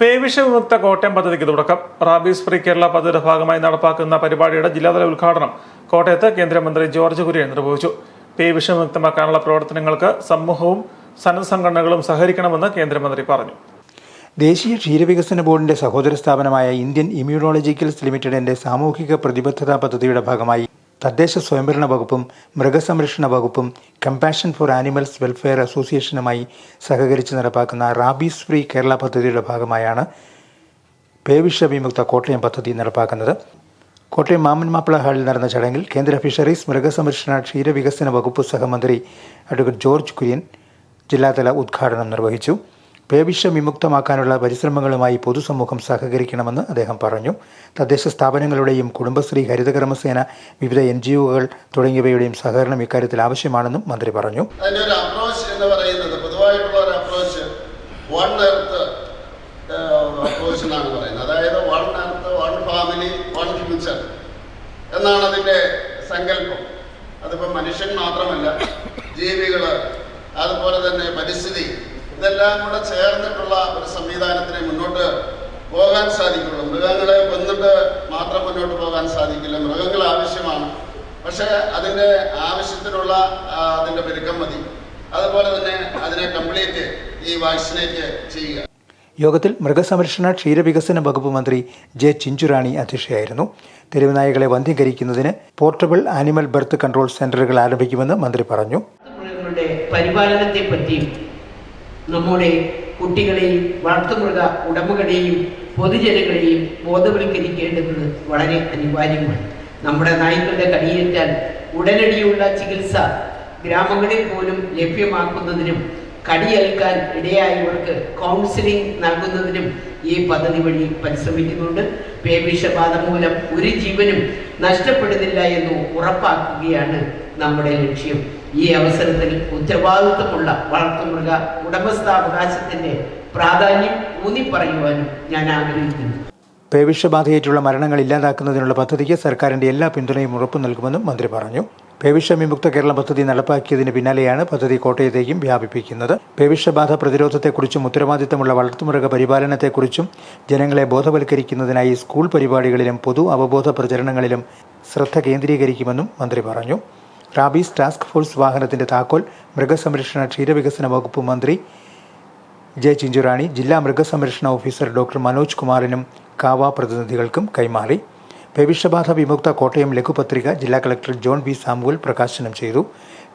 പേവിഷവിമുക്ത കോട്ടയം പദ്ധതിക്ക് തുടക്കം. Rabies free Kerala പദ്ധതിയുടെ ഭാഗമായി നടപ്പാക്കുന്ന പരിപാടിയുടെ ജില്ലാതല ഉദ്ഘാടനം കോട്ടയത്ത് കേന്ദ്രമന്ത്രി ജോർജ് കുര്യൻ നിർവഹിച്ചു. പേവിഷ വിമുക്തമാക്കാനുള്ള പ്രവർത്തനങ്ങൾക്ക് സമൂഹവും സന്നദ്ധ സംഘടനകളും സഹകരിക്കണമെന്ന് കേന്ദ്രമന്ത്രി പറഞ്ഞു. ദേശീയ ക്ഷീരവികസന ബോർഡിന്റെ സഹോദര സ്ഥാപനമായ ഇന്ത്യൻ ഇമ്മ്യൂണോളജിക്കൽസ് ലിമിറ്റഡിന്റെ സാമൂഹിക പ്രതിബദ്ധതാ പദ്ധതിയുടെ ഭാഗമായി തദ്ദേശ സ്വയംഭരണ വകുപ്പും മൃഗസംരക്ഷണ വകുപ്പും കമ്പാഷൻ ഫോർ ആനിമൽസ് വെൽഫെയർ അസോസിയേഷനുമായി സഹകരിച്ച് നടപ്പാക്കുന്ന റാബീസ് ഫ്രീ കേരള പദ്ധതിയുടെ ഭാഗമായാണ് പേവിഷ വിമുക്ത കോട്ടയം പദ്ധതി നടപ്പാക്കുന്നത്. കോട്ടയം മാമൻ മാപ്പിള ഹാളിൽ നടന്ന ചടങ്ങിൽ കേന്ദ്ര ഫിഷറീസ് മൃഗസംരക്ഷണ ക്ഷീരവികസന വകുപ്പ് സഹമന്ത്രി അഡ്വക്കേറ്റ് ജോർജ് കുര്യൻ ജില്ലാതല ഉദ്ഘാടനം നിർവഹിച്ചു. പേവിഷ വിമുക്തമാക്കാനുള്ള പരിശ്രമങ്ങളുമായി പൊതുസമൂഹം സഹകരിക്കണമെന്ന് അദ്ദേഹം പറഞ്ഞു. തദ്ദേശ സ്ഥാപനങ്ങളുടെയും കുടുംബശ്രീ ഹരിതകർമ്മസേന വിവിധ എൻ ജി ഒകൾ തുടങ്ങിയവയുടെയും സഹകരണം ഇക്കാര്യത്തിൽ ആവശ്യമാണെന്നും മന്ത്രി പറഞ്ഞു. അതിന്റെ എന്നാണ് പറയുന്നത്. സങ്കല്പം. അതിപ്പോൾ മനുഷ്യൻ മാത്രമല്ല ജീവികൾ അതുപോലെ തന്നെ പരിസ്ഥിതി ഇതെല്ലാം കൂടെ ചേർന്നിട്ടുള്ള ഒരു സംവിധാനത്തിന് മുന്നോട്ട് പോകാൻ സാധിക്കുള്ളൂ. മൃഗങ്ങളെ കൊന്നിട്ട് മാത്രം മുന്നോട്ട് പോകാൻ സാധിക്കില്ല. മൃഗങ്ങൾ ആവശ്യമാണ്. പക്ഷേ അതിന്റെ ആവശ്യത്തിനുള്ള അതിന്റെ പെരുക്കം മതി. അതുപോലെ തന്നെ അതിനെ കംപ്ലീറ്റ് ഈ വാക്സിനേറ്റ് ചെയ്യുക. യോഗത്തിൽ മൃഗസംരക്ഷണ ക്ഷീരവികസന വകുപ്പ് മന്ത്രി ജെ ചിഞ്ചുറാണി അധ്യക്ഷയായിരുന്നു. തെരുവുനായകളെ വന്ധ്യീകരിക്കുന്നതിന് പോർട്ടബിൾ ആനിമൽ ബർത്ത് കൺട്രോൾ സെന്ററുകൾ ആരംഭിക്കുമെന്ന് മന്ത്രി പറഞ്ഞു. മൃഗങ്ങളുടെ പരിപാലനത്തെ പറ്റിയും നമ്മുടെ കുട്ടികളെയും വളർത്തുമൃഗ ഉടമകളെയും പൊതുജനങ്ങളെയും ബോധവൽക്കരിക്കേണ്ടത് വളരെ അനിവാര്യമാണ്. നമ്മുടെ നായ്ക്കളുടെ കടിയേറ്റാൽ ഉടനടിയുള്ള ചികിത്സ ഗ്രാമങ്ങളിൽ പോലും ലഭ്യമാക്കുന്നതിനും കടിയേൽക്കാൻ ഇടയായവർക്ക് കൗൺസിലിംഗ് നൽകുന്നതിനും ഈ പദ്ധതി വഴി പരിശ്രമിക്കുന്നുണ്ട്. പേവിഷബാധ മൂലം ഒരു ജീവനും നഷ്ടപ്പെടുന്നില്ല എന്ന് ഉറപ്പാക്കുകയാണ് നമ്മുടെ ലക്ഷ്യം. ഈ അവസരത്തിൽ ഉത്തരവാദിത്വമുള്ള വളർത്തുമൃഗ ഉടമസ്ഥാവകാശത്തിന്റെ പ്രാധാന്യം ഊന്നി പറയുവാനും ഞാൻ ആഗ്രഹിക്കുന്നു. പേവിഷബാധയേറ്റുള്ള മരണങ്ങൾ ഇല്ലാതാക്കുന്നതിനുള്ള പദ്ധതിക്ക് സർക്കാരിന്റെ എല്ലാ പിന്തുണയും ഉറപ്പു നൽകുമെന്നും മന്ത്രി പറഞ്ഞു. പേവിഷ വിമുക്ത കേരളം പദ്ധതി നടപ്പാക്കിയതിന് പിന്നാലെയാണ് പദ്ധതി കോട്ടയത്തേക്കും വ്യാപിപ്പിക്കുന്നത്. പേവിഷബാധ പ്രതിരോധത്തെക്കുറിച്ചും ഉത്തരവാദിത്തമുള്ള വളർത്തുമൃഗ പരിപാലനത്തെക്കുറിച്ചും ജനങ്ങളെ ബോധവൽക്കരിക്കുന്നതിനായി സ്കൂൾ പരിപാടികളിലും പൊതു അവബോധ പ്രചരണങ്ങളിലും ശ്രദ്ധ കേന്ദ്രീകരിക്കുമെന്നും മന്ത്രി പറഞ്ഞു. റാബീസ് ടാസ്ക് ഫോഴ്സ് വാഹനത്തിന്റെ താക്കോൽ മൃഗസംരക്ഷണ ക്ഷീരവികസന വകുപ്പ് മന്ത്രി ജെ ചിഞ്ചുറാണി ജില്ലാ മൃഗസംരക്ഷണ ഓഫീസർ ഡോക്ടർ മനോജ് കുമാറിനും കാവ പ്രതിനിധികൾക്കും കൈമാറി. പേവിഷബാധ വിമുക്ത കോട്ടയം ലഘുപത്രിക ജില്ലാ കളക്ടർ ജോൺ ബി സാമുവൽ പ്രകാശനം ചെയ്തു.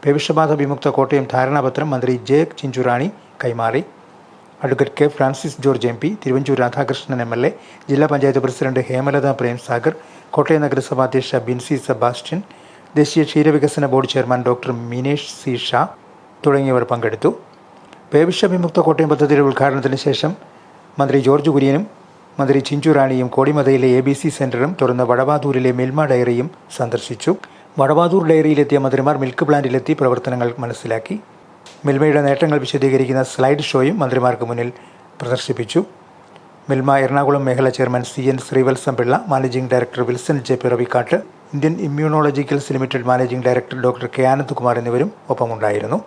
പേവിഷബാധ വിമുക്ത കോട്ടയം ധാരണാപത്രം മന്ത്രി ജെ ചിഞ്ചുറാണി കൈമാറി. Advocate K Francis George M P Thiruvanchoor Radhakrishnan M L A ജില്ലാ പഞ്ചായത്ത് പ്രസിഡന്റ് ഹേമലത പ്രേംസാഗർ കോട്ടയം നഗരസഭാ അധ്യക്ഷ ബിൻസി സെബാസ്റ്റ്യൻ ദേശീയ ക്ഷീരവികസന board chairman doctor Minesh C Shah തുടങ്ങിയവർ പങ്കെടുത്തു. പേവിഷ വിമുക്ത കോട്ടയം പദ്ധതിയുടെ ഉദ്ഘാടനത്തിന് ശേഷം മന്ത്രി ജോർജ് കുര്യനും മന്ത്രി ചിഞ്ചുറാണിയും കോടിമതയിലെ എ ബി സി സെന്ററും തുറന്ന വടവാതൂരിലെ മിൽമ ഡയറിയും സന്ദർശിച്ചു. വടവാതൂർ ഡയറിയിലെത്തിയ മന്ത്രിമാർ മിൽക്ക് പ്ലാന്റിലെത്തി പ്രവർത്തനങ്ങൾ മനസ്സിലാക്കി. മിൽമയുടെ നേട്ടങ്ങൾ വിശദീകരിക്കുന്ന സ്ലൈഡ് ഷോയും മന്ത്രിമാർക്ക് മുന്നിൽ പ്രദർശിപ്പിച്ചു. മിൽമ എറണാകുളം മേഖല chairman C N Sreevalsam Pillai managing director Wilson J P Piravikkattu Indian Immunologicals Limited managing director doctor K Anandkumar എന്നിവരും ഒപ്പമുണ്ടായിരുന്നു.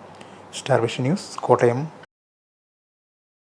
Star Vision News Kottayam.